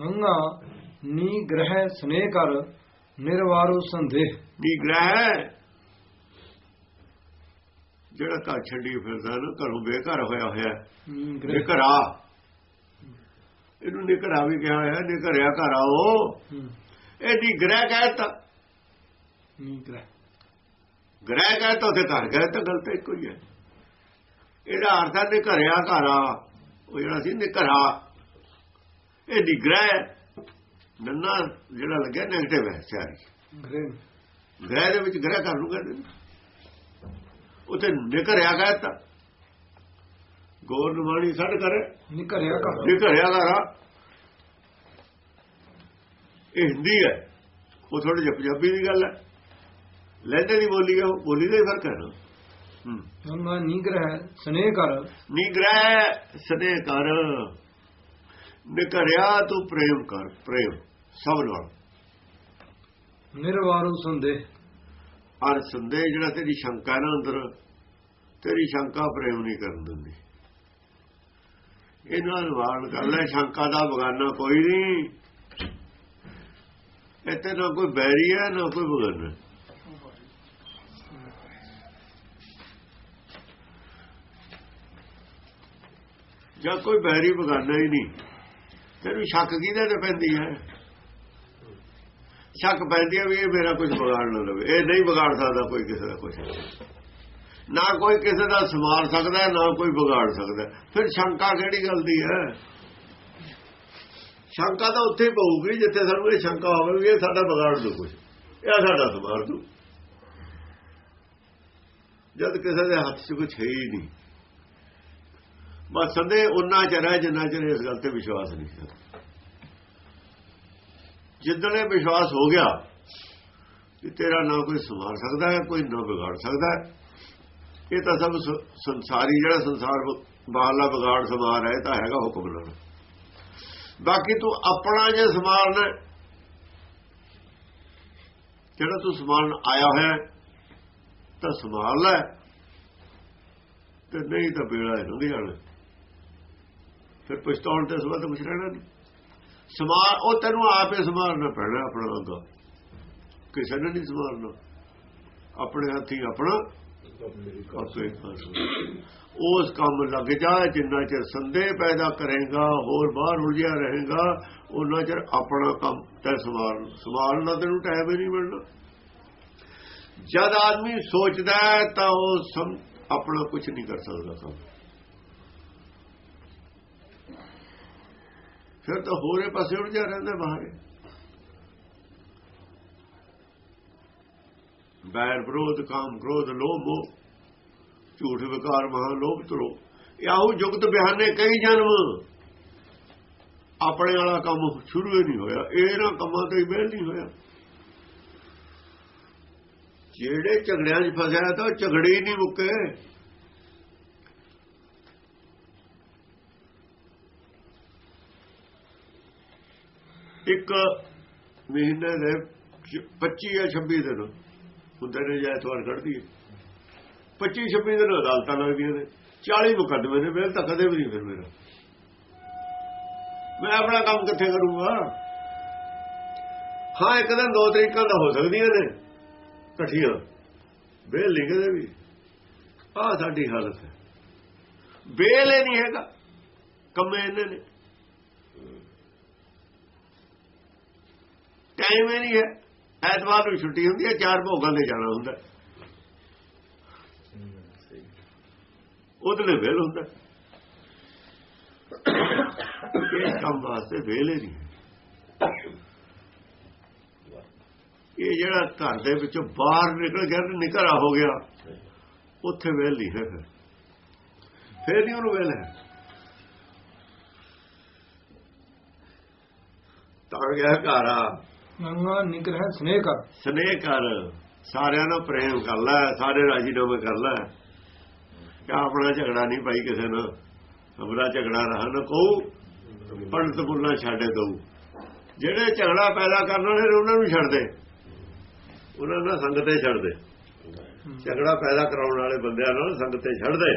ਗੰਗਾ ਨੀ ਗ੍ਰਹਿ ਸਨੇਹ ਕਰ ਨਿਰਵਾਰੂ ਸੰਦੇਹ। ਨਿਗ੍ਰਹਿ ਜਿਹੜਾ ਘਰ ਛੱਡੀ ਫਿਰਦਾ ਨਾ ਘਰੋਂ ਬੇਘਰ ਹੋਇਆ ਹੋਇਆ ਨੀ ਗ੍ਰਹਿ। ਨਿਕਰਾ। ਇਹਨੂੰ ਨਿਕਰਾ ਵੀ ਕਿਹਾ ਹੋਇਆ ਨਿਕਰਿਆ ਘਰ ਆਓ। ਹੂੰ, ਇਹ ਨਿਗ੍ਰਹਿ ਕਹਿਤਾ। ਨੀ ਗ੍ਰਹਿ। ਗ੍ਰਹਿ ਕਹਿਤਾ ਤੇ ਘਰ ਗਏ ਤਾਂ ਗਲਤ ਇੱਕੋ ਹੀ ਹੈ। ਇਹਦਾ ਅਰਥ ਹੈ ਨਿਕਰਿਆ ਘਰ ਆ। ਉਹ ਜਿਹੜਾ ਸੀ ਨਿਕਰਾ। ਇਹ ਨਿਗ੍ਰਹਿ ਨੰਨਾ ਜਿਹੜਾ ਲੱਗਿਆ ਨੈਗੇਟਿਵ ਹੈ ਸਾਰੀ ਗ੍ਰਹਿ। ਦੇ ਵਿੱਚ ਗ੍ਰਹਿ ਕਰ ਲੂਗਾ ਤੇ ਉਥੇ ਨਿਕਰਿਆ ਕਹਿਤਾ ਗੋਰ ਨਵਾਣੀ ਛੱਡ ਕਰੇ। ਨੀ ਘਰਿਆ ਕਾ ਨਿਕਰਿਆ ਆ। ਇਹ ਹਿੰਦੀ ਹੈ। ਉਹ ਥੋੜੀ ਜਿਹੀ ਪੰਜਾਬੀ ਦੀ ਗੱਲ ਹੈ। ਲਹਿੰਦੇ ਦੀ ਬੋਲੀ ਹੈ ਉਹ ਬੋਲੀ ਦਾ ਹੀ ਫ਼ਰਕ ਹੈ ਨਾ। ਹੂੰ। ਗੰਗਾ ਨੀ ਗ੍ਰਹਿ ਸਨੇਹ ਕਰ ਨਿਗ੍ਰਹਿ ਸਦੇ ਕਰ ਨਿਕਰਿਆ ਤੂੰ ਪ੍ਰੇਮ ਕਰ ਪ੍ਰੇਮ ਸਭ ਨਾਲ। ਨਿਰਵਾਰੂ ਸੰਦੇਹ। ਔਰ ਸੰਦੇਹ ਜਿਹੜਾ ਤੇਰੀ ਸ਼ੰਕਾ ਨਾ ਅੰਦਰ ਤੇਰੀ ਸ਼ੰਕਾ ਪ੍ਰੇਮ ਨਹੀਂ ਕਰਨ ਦਿੰਦੀ। ਇਹਨਾਂ ਨਿਵਾਰਨ ਕਰ ਲੈ ਸ਼ੰਕਾ ਦਾ ਬਗਾਨਾ ਕੋਈ ਨਹੀਂ। ਇੱਥੇ ਨਾ ਕੋਈ ਬੈਰੀ ਹੈ ਨਾ ਕੋਈ ਬਗਾਨਾ। ਜਾਂ ਕੋਈ ਬੈਰੀ ਬਗਾਨਾ ਹੀ ਨਹੀਂ। ਤੈਨੂੰ ਸ਼ੱਕ ਕਿਹਦੇ ਤੇ ਪੈਂਦੀ ਹੈ? ਸ਼ੱਕ ਪੈਂਦੀ ਹੈ ਵੀ ਇਹ ਮੇਰਾ ਕੁਝ ਵਿਗਾੜ ਨਾ ਲਵੇ। ਇਹ ਨਹੀਂ ਵਿਗਾੜ ਸਕਦਾ ਕੋਈ ਕਿਸੇ ਦਾ ਕੁਝ ਨਾ ਕੋਈ ਕਿਸੇ ਦਾ ਸਮਾਰ ਸਕਦਾ, ਨਾ ਕੋਈ ਵਿਗਾੜ ਸਕਦਾ। ਫਿਰ ਸ਼ੰਕਾ ਕਿਹੜੀ ਗੱਲ ਦੀ ਹੈ? ਸ਼ੰਕਾ ਤਾਂ ਉੱਥੇ ਹੀ ਪਊਗੀ, ਜਿੱਥੇ ਸਾਨੂੰ ਇਹ ਸ਼ੰਕਾ ਹੋਵੇ ਵੀ ਇਹ ਸਾਡਾ ਵਿਗਾੜ ਦੂ ਕੁਝ ਇਹ ਸਾਡਾ ਸਮਾਰ ਦੂ। ਜਦ ਕਿਸੇ ਦੇ ਹੱਥ 'ਚ ਕੁਝ ਹੈ ਹੀ ਨਹੀਂ। ਬਸ ਸੰਦੇ ਉਹਨਾਂ ਚਿਰ ਹੈ ਜਿੰਨਾ ਚਿਰ ਇਸ ਗੱਲ ਤੇ ਵਿਸ਼ਵਾਸ ਨਹੀਂ ਕਰਦਾ ਜਿੱਦਣ ਇਹ ਵਿਸ਼ਵਾਸ ਹੋ ਗਿਆ ਕਿ ਤੇਰਾ ਨਾ ਕੋਈ ਸਮਾਰ ਸਕਦਾ ਹੈ, ਕੋਈ ਨਾ ਵਿਗਾੜ ਸਕਦਾ ਹੈ, ਇਹ ਤਾਂ ਸਭ ਸੰਸਾਰੀ ਜਿਹੜਾ ਸੰਸਾਰ ਵ- ਬਾਹਰਲਾ ਵਿਗਾੜ ਸਮਾਰ ਹੈ, ਇਹ ਤਾਂ ਹੈਗਾ ਹੁਕਮ ਨਾਲ। ਬਾਕੀ ਤੂੰ ਆਪਣਾ ਜੇ ਸਮਾਰਨਾ ਜਿਹੜਾ ਤੂੰ ਸਮਾਰਨ ਆਇਆ ਹੋਇਆ ਤਾਂ ਸਮਾਰ ਲੈ, ਤੇ ਨਹੀਂ ਤਾਂ ਬੇੜਾ ਇਹਨੂੰ ਦੀ ਜਾਣਾ ਫਿਰ ਪਛਤਾਉਣ ਤੇ ਸਵਾਦ ਕੁਛ ਰਹਿਣਾ ਨਹੀਂ। ਸਮਾਰ ਉਹ ਤੈਨੂੰ ਆਪੇ ਸਮਾਰਨਾ ਪੈਣਾ ਆਪਣਾ ਅੰਗਾ ਕਿਸੇ ਨੇ ਨਹੀਂ ਸਮਾਰਨਾ ਆਪਣੇ ਹੱਥੀ ਆਪਣਾ ਆਪੇ ਉਸ ਕੰਮ ਲੱਗ ਜਾ, ਜਿੰਨਾ ਚਿਰ ਸੰਦੇਹ ਪੈਦਾ ਕਰੇਗਾ, ਹੋਰ ਬਾਹਰ ਉਲਝਿਆ ਰਹੇਗਾ ਉਹਨਾਂ ਚਿਰ ਆਪਣਾ ਕੰਮ ਤੈ ਸਮਾਰ ਸਮਾਰਨ ਤੈਨੂੰ ਟਾਈਮ ਹੀ ਨਹੀਂ ਮਿਲਣਾ। ਜਦ ਆਦਮੀ ਸੋਚਦਾ ਤਾਂ ਉਹ ਆਪਣਾ ਕੁਝ ਨਹੀਂ ਕਰ ਸਕਦਾ ਕੰਮ। ਫਿਰ ਤਾਂ ਹੋਰੇ ਪਾਸੇ ਉਲਝਿਆ ਰਹਿੰਦਾ ਬਾਹਰ। ਬੈਰ ਵਿਰੋਧ, ਕਾਮ ਕ੍ਰੋਧ, ਲੋਭੋ। ਝੂਠ ਵਿਕਾਰ ਮਹਾ ਲੋਭ ਤਰੋ ਆਹੂ ਜੁਗਤ ਬਿਆਨੇ ਕਈ ਜਨਮ। ਆਪਣੇ ਵਾਲਾ ਕੰਮ ਸ਼ੁਰੂ ਹੀ ਨਹੀਂ ਹੋਇਆ। ਇਹਨਾਂ ਕੰਮਾਂ ਤੋਂ ਹੀ ਵੇਲ ਨਹੀਂ ਹੋਇਆ। ਜਿਹੜੇ ਝਗੜਿਆਂ 'ਚ ਫਸਿਆ ਤਾਂ ਉਹ ਝਗੜੇ ਹੀ ਨਹੀਂ ਮੁੱਕੇ। ਇੱਕ ਮਹੀਨੇ ਦੇ 25 ਜਾਂ 26 ਦਿਨ ਹੁੰਦੇ ਨੇ ਜਾਂ ਐਤਵਾਰ ਕੱਢਦੀ ਹੈ। 25 26 ਦਿਨ ਅਦਾਲਤਾਂ ਲੱਗਦੀਆਂ ਨੇ 40 ਮੁਕੱਦਮੇ ਨੇ ਵੇਲ ਤਾਂ ਕਦੇ ਵੀ ਨਹੀਂ ਫਿਰ ਮੇਰਾ। ਮੈਂ ਆਪਣਾ ਕੰਮ ਕਿੱਥੇ ਕਰੂੰਗਾ? ਹਾਂ, ਇੱਕ ਦਿਨ ਦੋ ਤਰੀਕਾਂ ਦਾ ਹੋ ਸਕਦੀਆਂ ਨੇ ਇਕੱਠੀਆਂ ਬੇਲ ਨਹੀਂ ਕਦੇ ਵੀ। ਆਹ ਸਾਡੀ ਹਾਲਤ ਹੈ। ਬੇਲ ਹੀ ਨਹੀਂ ਹੈਗਾ। ਕੰਮੇ ਇਹਨੇ ਨੇ। ਟਾਈਮ ਹੀ ਨਹੀਂ ਹੈ ਐਤਵਾਰ ਨੂੰ ਛੁੱਟੀ ਹੁੰਦੀ ਹੈ, ਚਾਰ ਭੋਗਾਂ ਤੇ ਜਾਣਾ ਹੁੰਦਾ। ਉਹਦੇ ਲਈ ਵੇਲ ਹੁੰਦਾ। ਇਹ ਕੰਮ ਵਾਸਤੇ ਵੇਲ ਹੀ ਨਹੀਂ। ਇਹ ਜਿਹੜਾ ਘਰ ਦੇ ਵਿੱਚੋਂ ਬਾਹਰ ਨਿਕਲ ਗਿਆ ਤੇ ਨਿਕਰਾ ਹੋ ਗਿਆ, ਉੱਥੇ ਵੇਲ ਨਹੀਂ ਹੈ ਫਿਰ। ਫਿਰ ਨਹੀਂ ਉਹਨੂੰ ਵੇਲ। ਹੈ ਤਾਂ ਗਿਆ ਘਰ ਆ। ਗੰਗਾ ਨੀ ਸਨੇਹ ਕਰ। ਸਨੇਹ ਕਰ। ਸਾਰਿਆਂ ਨਾਲ ਪ੍ਰੇਮ ਕਰ ਲੈ, ਸਾਰੇ ਰਾਜੀਨਾਮੇ ਕਰ ਲੈ। ਕਿ ਆਪਣਾ ਝਗੜਾ ਨਹੀਂ ਪਾਈ ਕਿਸੇ ਨਾਲ? ਹਮਰਾ ਝਗੜਾ ਰਹਾ ਨਾ ਕਹੂ, ਪੰਡਤ ਬੁੱਲਾ ਛੱਡੇ ਦਊ ਜਿਹੜੇ ਝਗੜਾ ਪੈਦਾ ਕਰਨ ਵਾਲੇ ਨੇ ਉਹਨਾਂ ਨੂੰ ਛੱਡ ਦੇ। ਉਹਨਾਂ ਨਾਲ ਸੰਗਤੇ ਛੱਡ ਦੇ। ਝਗੜਾ ਪੈਦਾ ਕਰਾਉਣ ਵਾਲੇ ਬੰਦਿਆਂ ਨਾਲ ਸੰਗਤੇ ਛੱਡ ਦੇ।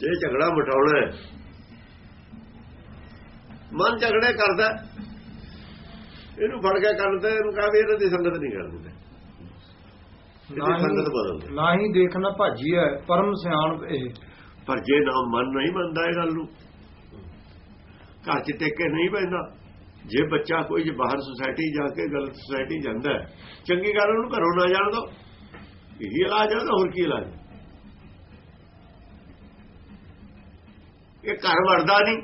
ਜੇ ਝਗੜਾ ਮਟਾਉਣਾ ਹੈ, ਮਨ ਝਗੜੇ ਕਰਦਾ ਇਹਨੂੰ ਫੜ ਕੇ ਕਰਦਾ ਇਹਨੂੰ ਕਹਾਂ ਵੀ ਇਹਨਾਂ ਦੀ ਸੰਗਤ ਨਹੀਂ ਕਰਨੀ ਇਹਦੀ ਸੰਗਤ ਬਦਲ ਨਾ ਹੀ ਦੇਖਣਾ ਭਾਜੀ ਹੈ ਪਰਮ ਸਿਆਣਪ ਇਹ। ਪਰ ਜੇ ਨਾ ਮਨ ਨਹੀਂ ਮੰਨਦਾ ਇਹ ਗੱਲ ਨੂੰ ਘਰ 'ਚ ਟੇਕੇ ਨਹੀਂ ਪੈਂਦਾ। ਜੇ ਬੱਚਾ ਕੋਈ ਜੇ ਬਾਹਰ ਸੁਸਾਇਟੀ ਜਾ ਕੇ ਗਲਤ ਸੁਸਾਇਟੀ ਜਾਂਦਾ ਚੰਗੀ ਗੱਲ ਉਹਨੂੰ ਘਰੋਂ ਨਾ ਜਾਣ ਦੋ ਇਹੀ ਇਲਾਜ ਹੈ ਤਾਂ ਹੋਰ ਕੀ ਇਲਾਜ? ਇਹ ਘਰ ਵੜਦਾ ਨਹੀਂ।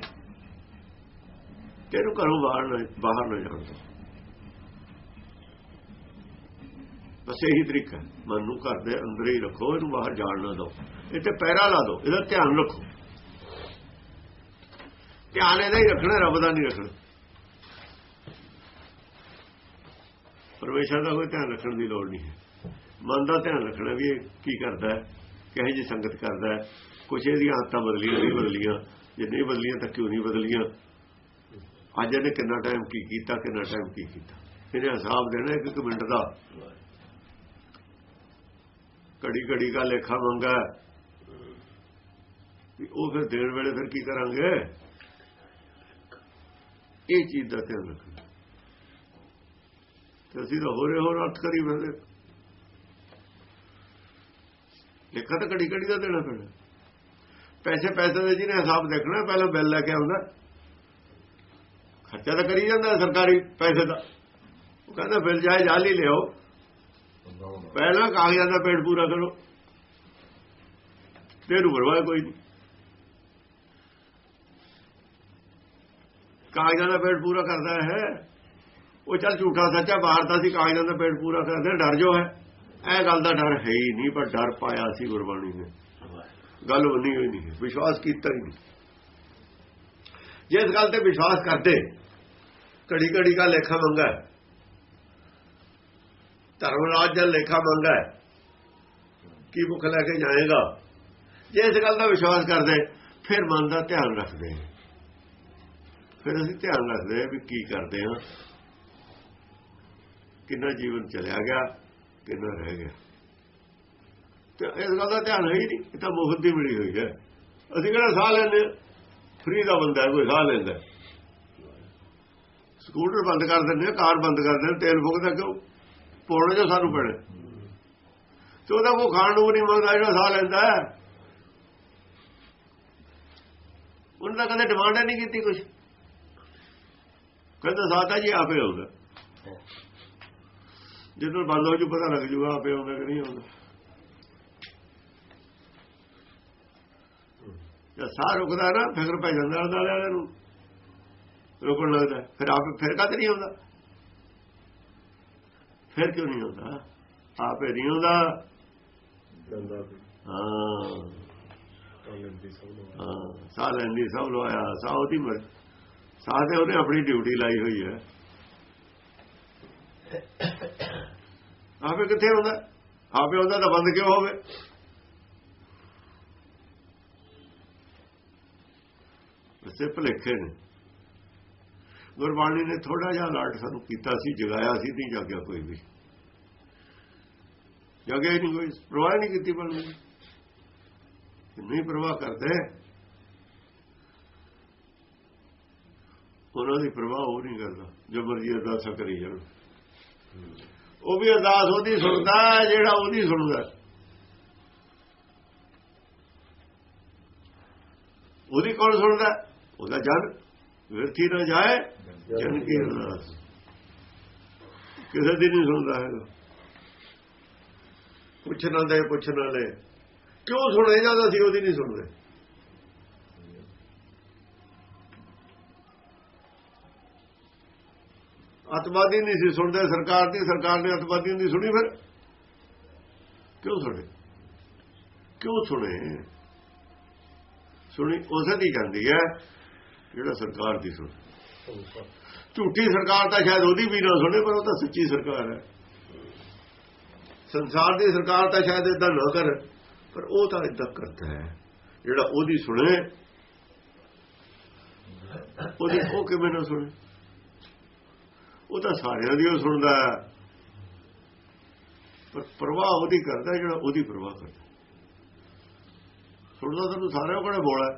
ਤੈਨੂੰ ਘਰੋਂ ਬਾਹਰ ਨਾ ਬਾਹਰ ਨਾ ਜਾਣ ਦੋ ਬਸ ਇਹੀ ਤਰੀਕਾ ਮਨ ਨੂੰ ਘਰ ਦੇ ਅੰਦਰ ਹੀ ਰੱਖੋ, ਇਹਨੂੰ ਬਾਹਰ ਜਾਣ ਨਾ ਦਿਓ। ਇਹ ਤੇ ਪੈਰਾ ਲਾ ਦਿਓ, ਇਹਦਾ ਧਿਆਨ ਰੱਖੋ। ਧਿਆਨ ਇਹਦਾ ਹੀ ਰੱਖਣਾ, ਰੱਬ ਦਾ ਨਹੀਂ ਰੱਖਣਾ। ਪਰਮੇਸ਼ਰ ਦਾ ਕੋਈ ਧਿਆਨ ਰੱਖਣ ਦੀ ਲੋੜ ਨਹੀਂ ਹੈ। ਮਨ ਦਾ ਧਿਆਨ ਰੱਖਣਾ ਵੀ ਇਹ ਕੀ ਕਰਦਾ ਹੈ, ਕਿਹੋ ਜੀ ਸੰਗਤ ਕਰਦਾ ਹੈ। ਕੁਛ ਇਹਦੀਆਂ ਆਦਤਾਂ ਬਦਲੀਆਂ, ਨਹੀਂ ਬਦਲੀਆਂ। ਜੇ ਨਹੀਂ ਬਦਲੀਆਂ ਤਾਂ ਕਿਉਂ ਨਹੀਂ ਬਦਲੀਆਂ? ਅੱਜ ਇਹਨੇ ਕਿੰਨਾ ਟਾਈਮ ਕੀ ਕੀਤਾ, ਕਿੰਨਾ ਟਾਈਮ ਕੀ ਕੀਤਾ? ਇਹਨੇ ਹਿਸਾਬ ਦੇਣਾ ਇੱਕ ਮਿੰਟ ਦਾ। ਘੜੀ ਘੜੀ ਦਾ ਲੇਖਾ ਮੰਗਾ। ਵੀ ਉਹ ਫਿਰ ਦੇਣ ਵੇਲੇ ਫਿਰ ਕੀ ਕਰਾਂਗੇ? ਇਹ ਚੀਜ਼ ਦਾ ਧਿਆਨ ਰੱਖਣਾ। ਤੇ ਅਸੀਂ ਤਾਂ ਹੋਰੇ ਹੋਰ ਅਰਥ ਕਰੀ ਫਿਰਦੇ। ਲੇਖਾ ਤਾਂ ਘੜੀ ਘੜੀ ਦਾ ਦੇਣਾ ਪੈਣਾ। ਪੈਸੇ ਪੈਸੇ ਦੇ ਜਿਹਨੇ ਹਿਸਾਬ ਦੇਖਣਾ, ਪਹਿਲਾਂ ਬਿੱਲ ਲੈ ਕੇ ਆਉਂਦਾ। ਖਰਚਾ ਤਾਂ ਕਰੀ ਜਾਂਦਾ ਸਰਕਾਰੀ ਪੈਸੇ ਦਾ। ਉਹ ਕਹਿੰਦਾ ਬਿੱਲ ਜਾਏ ਜਾਲੀ ਲਿਆਓ। ਪਹਿਲਾਂ ਕਾਗਜ਼ਾਂ ਦਾ ਪੇਟ ਪੂਰਾ ਕਰੋ। ਤੇ ਨੂੰ ਪਰਵਾਹ ਕੋਈ ਨਹੀਂ। ਕਾਗਜ਼ਾਂ ਦਾ ਪੇਟ ਪੂਰਾ ਕਰਦਾ ਹੈ। ਉਹ ਚੱਲ ਝੂਠਾ ਸੱਚਾ ਬਾਹਰ ਦਾ ਸੀ, ਕਾਗਜ਼ਾਂ ਦਾ ਪੇਟ ਪੂਰਾ ਕਰਦੇ, ਡਰ ਜੋ ਹੈ। ਇਹ ਗੱਲ ਦਾ ਡਰ ਹੈ ਹੀ ਨਹੀਂ, ਪਰ ਡਰ ਪਾਇਆ ਸੀ ਗੁਰਬਾਣੀ ਨੇ। ਗੱਲ ਬੰਨੀ ਹੋਈ ਨਹੀਂ, ਵਿਸ਼ਵਾਸ ਕੀਤਾ ਹੀ ਨਹੀਂ। ਜੇ ਇਸ ਗੱਲ ਤੇ ਵਿਸ਼ਵਾਸ ਕਰਦੇ ਘੜੀ ਘੜੀ ਦਾ ਲੇਖਾ ਮੰਗਾ ਹੈ ਧਰਮ ਰਾਜ ਦਾ ਲੇਖਾ ਮੰਗਾ ਕੀ ਮੁਖ ਲੈ ਕੇ ਜਾਏਗਾ? ਜੇ ਇਸ ਗੱਲ ਦਾ ਵਿਸ਼ਵਾਸ ਕਰਦੇ ਫਿਰ ਮਨ ਦਾ ਧਿਆਨ ਰੱਖਦੇ ਫਿਰ ਅਸੀਂ ਧਿਆਨ ਰੱਖਦੇ ਹਾਂ ਵੀ ਕੀ ਕਰਦੇ ਹਾਂ। ਕਿੰਨਾ ਜੀਵਨ ਚਲਿਆ ਗਿਆ ਕਿੰਨਾ ਰਹਿ ਗਿਆ। ਤੇ ਇਸ ਗੱਲ ਦਾ ਧਿਆਨ ਹੈ ਹੀ ਨਹੀਂ ਇਹ ਤਾਂ ਮੁਫਤ ਦੀ ਮਿਲੀ ਹੋਈ ਹੈ। ਅਸੀਂ ਕਿਹੜਾ ਸਾਹ ਲੈਂਦੇ ਫ੍ਰੀ ਦਾ ਬੰਦਾ ਕੋਈ ਸਾਹ ਲੈਂਦਾ ਸਕੂਟਰ ਬੰਦ ਕਰ ਦਿੰਦੇ ਆ, ਕਾਰ ਬੰਦ ਕਰ ਦਿੰਦੇ ਤੇਲ ਫੁਕਦਾ ਕਿਉਂ? ਪੋਣ ਜੋ ਸਾਨੂੰ ਪੈਣੇ। ਤੇ ਉਹਦਾ ਕੋਈ ਖਾਣ ਨੂੰ ਨਹੀਂ ਮੰਗਦਾ ਜਿਹੜਾ ਸਾਹ ਲੈਂਦਾ ਹੈ। ਉਹਨਾਂ ਦਾ ਕਦੇ ਡਿਮਾਂਡ ਨਹੀਂ ਕੀਤੀ ਕੁਝ ਕਹਿੰਦਾ ਸਾਦਾ ਜੀ ਆਪੇ ਆਉਂਦਾ। ਜਦੋਂ ਬੰਦ ਹੋ ਜੂ, ਪਤਾ ਲੱਗ ਜੂਗਾ ਆਪੇ ਆਉਂਦਾ ਕਿ ਨਹੀਂ ਆਉਂਦਾ। ਜੇ ਸਾਹ ਰੁਕਦਾ ਨਾ, ਫਿਕਰ ਪੈ ਜਾਂਦਾ ਉਹਦਾ ਵਾਲਿਆਂ ਨੂੰ। ਰੁਕਣ ਲੱਗਦਾ, ਫਿਰ ਆਪ ਫਿਰ ਕਦ ਨਹੀਂ ਆਉਂਦਾ? ਫਿਰ ਕਿਉਂ ਨਹੀਂ ਆਉਂਦਾ ਆਪੇ ਨਹੀਂ ਆਉਂਦਾ ਹਾਂ। ਹਾਂ ਸਾਹ ਲੈਂਦੀ ਸਭ ਲਵਾਇਆ ਸਾਹ ਉਹਦੀ ਮਰ ਸਾਹ ਤੇ ਉਹਨੇ ਆਪਣੀ ਡਿਊਟੀ ਲਾਈ ਹੋਈ ਹੈ। ਆਪੇ ਕਿੱਥੇ ਆਉਂਦਾ ਆਪੇ ਆਉਂਦਾ ਤਾਂ ਬੰਦ ਕਿਉਂ ਹੋਵੇ? ਇਸੇ ਭਲੇਖੇ ਨੇ। ਗੁਰਬਾਣੀ ਨੇ ਥੋੜਾ ਜਿਹਾ ਲਾਟ ਸਾਨੂੰ ਕੀਤਾ ਸੀ ਜਗਾਇਆ ਸੀ ਨਹੀਂ ਜਾਗਿਆ ਕੋਈ ਵੀ। ਜਾਗਿਆ ਹੀ ਨਹੀਂ ਕੋਈ, ਪ੍ਰਵਾਹ ਨਹੀਂ ਕੀਤੀ ਬਾਣੀ ਨਹੀਂ ਪ੍ਰਵਾਹ ਕਰਦੇ ਉਹਨਾਂ ਦੀ ਪ੍ਰਵਾਹ ਉਹ ਨਹੀਂ ਕਰਦਾ, ਜੋ ਮਰਜ਼ੀ ਅਰਦਾਸਾਂ ਕਰੀ ਜਾਣ। ਉਹ ਵੀ ਅਰਦਾਸ ਉਹਦੀ ਸੁਣਦਾ ਜਿਹੜਾ ਉਹਦੀ ਸੁਣਦਾ ਉਹਦੀ ਕੌਣ ਸੁਣਦਾ ਉਹਦਾ ਜਨ, ਵਿਰਥੀ ਨਾ ਜਾਏ, ਜਨ ਕੀ ਅਰਦਾਸ। ਕਿਸੇ ਦੀ ਨਹੀਂ ਸੁਣਦਾ ਹੈਗਾ। ਪੁੱਛ ਦੇ ਪੁੱਛ ਨਾ ਕਿਉਂ ਸੁਣੇ ਜਾਂਦਾ ਸੀ, ਉਹਦੀ ਨਹੀਂ ਸੁਣਦੇ। ਅਤਵਾਦੀ ਨਹੀਂ ਸੀ ਸੁਣਦੇ, ਸਰਕਾਰ ਦੀ, ਸਰਕਾਰ ਨੇ ਅਤਵਾਦੀਆਂ ਦੀ ਸੁਣੀ ਫਿਰ। ਕਿਉਂ ਸੁਣੇ? ਕਿਉਂ ਸੁਣੇ? ਸੁਣੀ ਉਸੇ ਦੀ ਜਾਂਦੀ ਹੈ, ਜਿਹੜਾ ਸਰਕਾਰ ਦੀ ਸੁਣ। ਝੂਠੀ ਸਰਕਾਰ ਤਾਂ ਸ਼ਾਇਦ ਉਹਦੀ ਵੀ ਨਾ ਸੁਣੇ, ਪਰ ਉਹ ਤਾਂ ਸੱਚੀ ਸਰਕਾਰ ਹੈ। ਸੰਸਾਰ ਦੀ ਸਰਕਾਰ ਤਾਂ ਸ਼ਾਇਦ ਇਦਾਂ ਨਾ ਕਰ, ਪਰ ਉਹ ਤਾਂ ਇਦਾਂ ਕਰਦਾ ਹੈ। ਜਿਹੜਾ ਉਹਦੀ ਸੁਣੇ, ਉਹਦੀ ਉਹ ਕਿਵੇਂ ਨਾ ਸੁਣੇ। ਉਹ ਤਾਂ ਸਾਰਿਆਂ ਦੀ ਉਹ ਸੁਣਦਾ ਹੈ। ਪਰ ਪ੍ਰਵਾਹ ਉਹਦੀ ਕਰਦਾ ਜਿਹੜਾ ਉਹਦੀ ਪ੍ਰਵਾਹ ਕਰਦਾ ਸੁਣਦਾ ਤੁਹਾਨੂੰ ਸਾਰਿਆਂ ਕੋਲੇ ਬੋਲਾ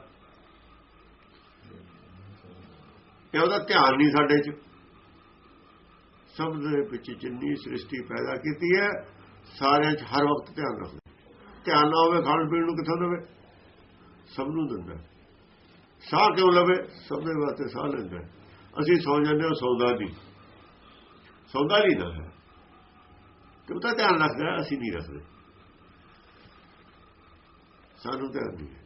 ਇਹ ਉਹਦਾ ਧਿਆਨ ਨਹੀਂ ਸਾਡੇ 'ਚ। ਸਭ ਦੇ ਵਿੱਚ ਜਿੰਨੀ ਸ੍ਰਿਸ਼ਟੀ ਪੈਦਾ ਕੀਤੀ ਹੈ ਸਾਰਿਆਂ 'ਚ ਹਰ ਵਕਤ ਧਿਆਨ ਰੱਖਦਾ। ਧਿਆਨ ਨਾ ਹੋਵੇ, ਖਾਣ ਪੀਣ ਨੂੰ ਕਿੱਥੋਂ ਦੇਵੇ? ਸਭ ਨੂੰ ਦਿੰਦਾ। ਸਾਹ ਕਿਉਂ ਲਵੇ? ਸਭ ਦੇ ਵਾਸਤੇ ਸਾਹ ਲੈਂਦਾ ਅਸੀਂ ਸੌ ਜਾਂਦੇ ਹਾਂ ਸੌਦਾ ਨਹੀਂ। ਸੌਦਾ ਨਹੀਂ ਨਾ ਹੈ। ਕਿ ਉਹ ਧਿਆਨ ਰੱਖਦਾ ਅਸੀਂ ਨਹੀਂ ਰੱਖਦੇ। ਸਾਨੂੰ ਧਿਆਨ ਨਹੀਂ